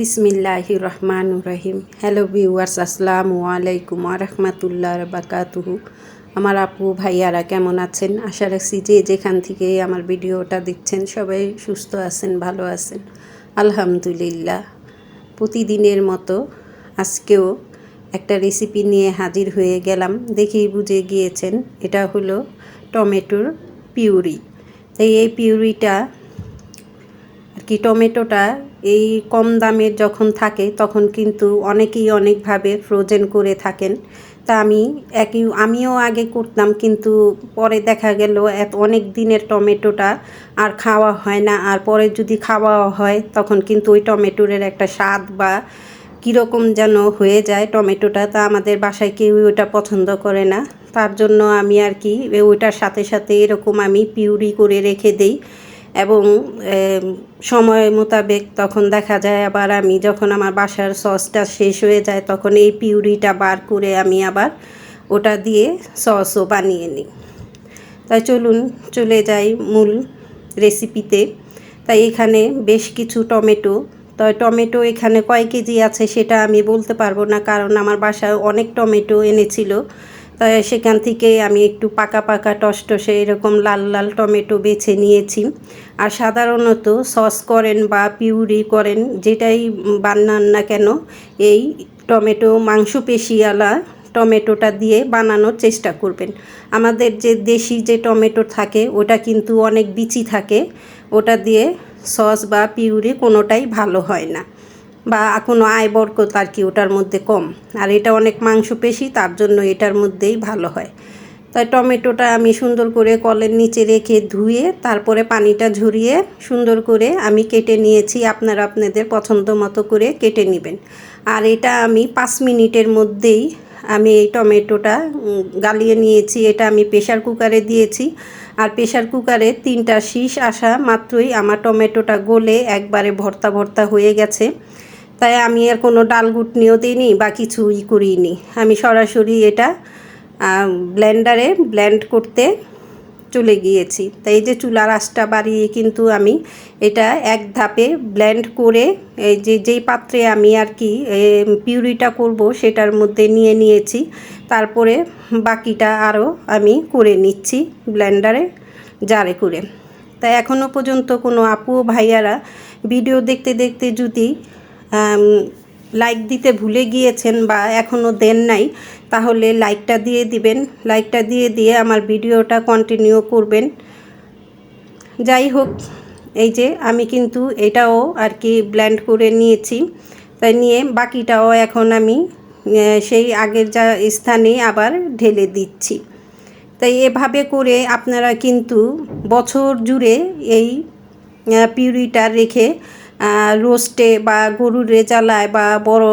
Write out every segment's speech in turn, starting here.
বিসমিল্লাহ রহমান রহিম। Hello viewers আসসালামু আলাইকুম রহমতুল্লাহ বাকাতুহু আমার আপু, ভাইয়ারা কেমন আছেন? আশা রাখছি যে যেখান থেকে আমার ভিডিওটা দেখছেন সবাই সুস্থ আছেন, ভালো আছেন। আলহামদুলিল্লাহ। প্রতিদিনের মতো আজকেও একটা রেসিপি নিয়ে হাজির হয়ে গেলাম। দেখেই বুঝে গিয়েছেন, এটা হলো টমেটোর পিউরি। তাই এই পিউরিটা কি টমেটোটা এই কম দামের যখন থাকে, তখন কিন্তু অনেকেই অনেকভাবে ফ্রোজেন করে থাকেন। তা আমি একই, আমিও আগে করতাম, কিন্তু পরে দেখা গেল এত অনেক দিনের টমেটোটা আর খাওয়া হয় না। আর পরে যদি খাওয়া হয়, তখন কিন্তু ওই টমেটোরের একটা স্বাদ বা কীরকম যেন হয়ে যায় টমেটোটা। তা আমাদের বাসায় কেউ ওটা পছন্দ করে না। তার জন্য আমি আর কি, ওইটার সাথে সাথে এরকম আমি পিউরি করে রেখে দিই। এবং সময় মোতাবেক তখন দেখা যায় আবার আমি যখন আমার বাসার সসটা শেষ হয়ে যায় তখন এই পিউরিটা বার করে আমি আবার ওটা দিয়ে সসও বানিয়ে নিই। তাই চলুন চলে যাই মূল রেসিপিতে। তাই এখানে বেশ কিছু টমেটো। তো টমেটো এখানে কয় কেজি আছে সেটা আমি বলতে পারব না কারণ আমার বাসায় অনেক টমেটো এনেছিল। সেখান থেকে আমি একটু পাকা পাকা টসটসে এরকম লাল লাল টমেটো বেছে নিয়েছি। আর সাধারণত সস করেন বা পিউরি করেন, যেটাই বানান না কেন, এই টমেটো মাংস পেশিয়ালা টমেটোটা দিয়ে বানানোর চেষ্টা করবেন। আমাদের যে দেশি যে টমেটো থাকে, ওটা কিন্তু অনেক বিচি থাকে, ওটা দিয়ে সস বা পিউরি কোনোটাই ভালো হয় না। বা কোনো আয় বরকত আর কি ওটার মধ্যে কম। আর এটা অনেক মাংসপেশি, তার জন্য এটার মধ্যেই ভালো হয়। তাই টমেটোটা আমি সুন্দর করে কলের নিচে রেখে ধুয়ে, তারপরে পানিটা ঝরিয়ে সুন্দর করে আমি কেটে নিয়েছি, আপনারা আপনাদের পছন্দ মতো করে কেটে নেবেন। আর এটা আমি পাঁচ মিনিটের মধ্যেই আমি এই টমেটোটা গালিয়ে নিয়েছি, এটা আমি প্রেশার কুকারে দিয়েছি। আর প্রেশার কুকারে তিনটা শীষ আসা মাত্রই আমার টমেটোটা গলে একবারে ভর্তা ভর্তা হয়ে গেছে। তাই আমি আর কোনো ডাল গুটনিও দিইনি বা কিছুই করিনি। আমি সরাসরি এটা ব্লেন্ডারে ব্লেন্ড করতে চলে গিয়েছি। তাই এই যে চুলার আঁচটা বাড়িয়ে কিন্তু আমি এটা এক ধাপে ব্লেন্ড করে, এই যে যেই পাত্রে আমি আর কি পিউরিটা করব সেটার মধ্যে নিয়ে নিয়েছি। তারপরে বাকিটা আরও আমি করে নিচ্ছি ব্লেন্ডারে জারে করে। তাই এখনও পর্যন্ত কোনো আপু ভাইয়ারা ভিডিও দেখতে দেখতে যদি লাইক দিতে ভুলে গিয়েছেন বা এখনও দেন নাই, তাহলে লাইকটা দিয়ে দিবেন। লাইকটা দিয়ে দিয়ে আমার ভিডিওটা কন্টিনিউ করবেন। যাই হোক, এই যে আমি কিন্তু এটাও আর কি ব্ল্যান্ড করে নিয়েছি। তাই নিয়ে বাকিটাও এখন আমি সেই আগের যা স্থানে আবার ঢেলে দিচ্ছি। তাই এভাবে করে আপনারা কিন্তু বছর জুড়ে এই পিউরিটা রেখে রোস্টে বা গরুর রেজালায় বা বড়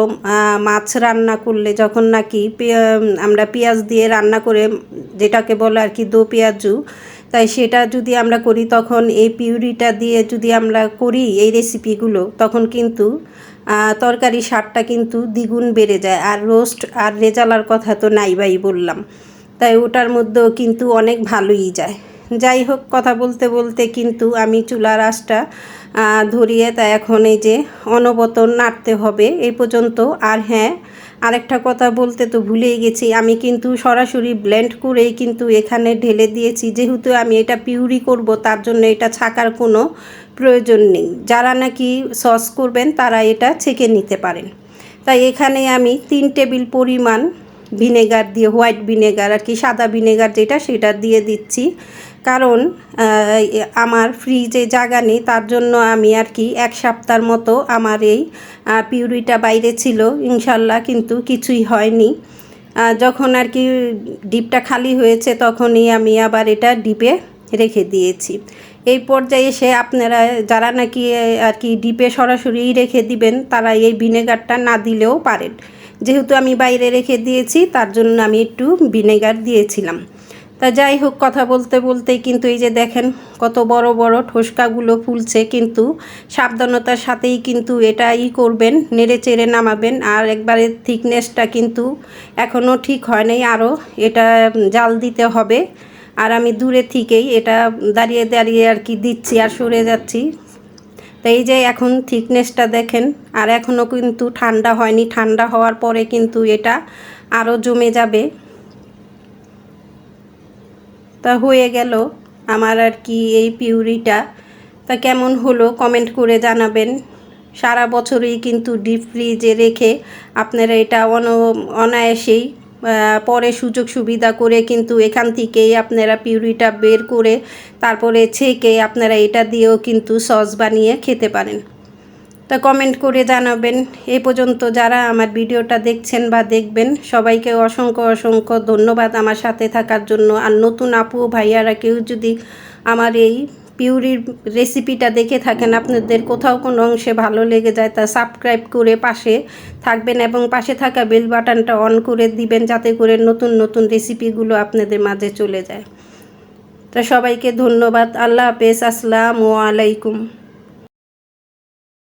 মাছ রান্না করলে যখন নাকি আমরা পেঁয়াজ দিয়ে রান্না করে যেটাকে বলে আর কি দো পেঁয়াজু, তাই সেটা যদি আমরা করি তখন এই পিউরিটা দিয়ে যদি আমরা করি এই রেসিপিগুলো, তখন কিন্তু তরকারি স্বাদটা কিন্তু দ্বিগুণ বেড়ে যায়। আর রোস্ট আর রেজালার কথা তো নাই বাই বললাম। তাই ওটার মধ্যেও কিন্তু অনেক ভালোই যায়। যাই হোক কথা বলতে বলতে কিন্তু আমি চুলার আঁচটা ধরিয়ে তা এখন এই যে অনবতন নাড়তে হবে। এই পর্যন্ত আর হ্যাঁ আরেকটা কথা বলতে তো ভুলেই গেছি। আমি কিন্তু সরাসরি ব্লেন্ড করেই কিন্তু এখানে ঢেলে দিয়েছি। যেহেতু আমি এটা পিউরি করব, তার জন্য এটা ছাকার কোনো প্রয়োজন নেই। যারা নাকি সস করবেন, তারা এটা ছেঁকে নিতে পারেন। তাই এখানে আমি তিন টেবিল পরিমাণ ভিনেগার দিয়ে হোয়াইট ভিনেগার আর কি সাদা ভিনেগার যেটা, সেটা দিয়ে দিচ্ছি। কারণ আমার ফ্রিজে জায়গা নেই, তার জন্য আমি আর কি এক সপ্তাহের মতো আমার এই পিউরিটা বাইরে ছিল, ইনশাল্লাহ কিন্তু কিছুই হয়নি। যখন আর কি ডিপটা খালি হয়েছে, তখনই আমি আবার এটা ডিপে রেখে দিয়েছি। এই পর্যায়ে এসে আপনারা, যারা নাকি আর কি ডিপে সরাসরি রেখে দিবেন, তারা এই ভিনেগারটা না দিলেও পারেন। যেহেতু আমি বাইরে রেখে দিয়েছি, তার জন্য আমি একটু ভিনেগার দিয়েছিলাম। তা যাই হোক, কথা বলতে বলতেই কিন্তু এই যে দেখেন কত বড় বড় ঠোসকাগুলো ফুলছে, কিন্তু সাবধানতার সাথেই কিন্তু এটাই করবেন, নেড়ে চেড়ে নামাবেন। আর একবারে থিকনেসটা কিন্তু এখনও ঠিক হয় নাই আরও এটা জাল দিতে হবে। আর আমি দূরে থেকেই এটা দাঁড়িয়ে দাঁড়িয়ে আর কি দিচ্ছি আর সরে যাচ্ছি। তো এই যে এখন থিকনেসটা দেখেন, আর এখনও কিন্তু ঠান্ডা হয়নি। ঠান্ডা হওয়ার পরে কিন্তু এটা আরও জমে যাবে। তা হয়ে গেল। আমার আর কি এই পিউরিটা। তা কেমন হলো কমেন্ট করে জানাবেন। সারা বছরই কিন্তু ডিপ ফ্রিজে রেখে আপনারা এটা অন, অনায়াসেই পরে সুযোগ সুবিধা করে কিন্তু এখান থেকেই আপনারা পিউরিটা বের করে তারপরে ছেঁকে আপনারা এটা দিয়েও কিন্তু সস বানিয়ে খেতে পারেন। তা কমেন্ট করে জানাবেন। এ পর্যন্ত যারা আমার ভিডিওটা দেখছেন বা দেখবেন, সবাইকে অসংখ্য অসংখ্য ধন্যবাদ আমার সাথে থাকার জন্য। আর নতুন আপু ভাইয়ারা কেউ যদি আমার এই পিউরির রেসিপিটা দেখে থাকেন, আপনাদের কোথাও কোনো অংশে ভালো লেগে যায় তা সাবস্ক্রাইব করে পাশে থাকবেন এবং পাশে থাকা বেল বাটনটা অন করে দিবেন যাতে করে নতুন নতুন রেসিপিগুলো আপনাদের মাঝে চলে যায়। তা সবাইকে ধন্যবাদ। আল্লাহ হাফেজ। আসসালামু আলাইকুম।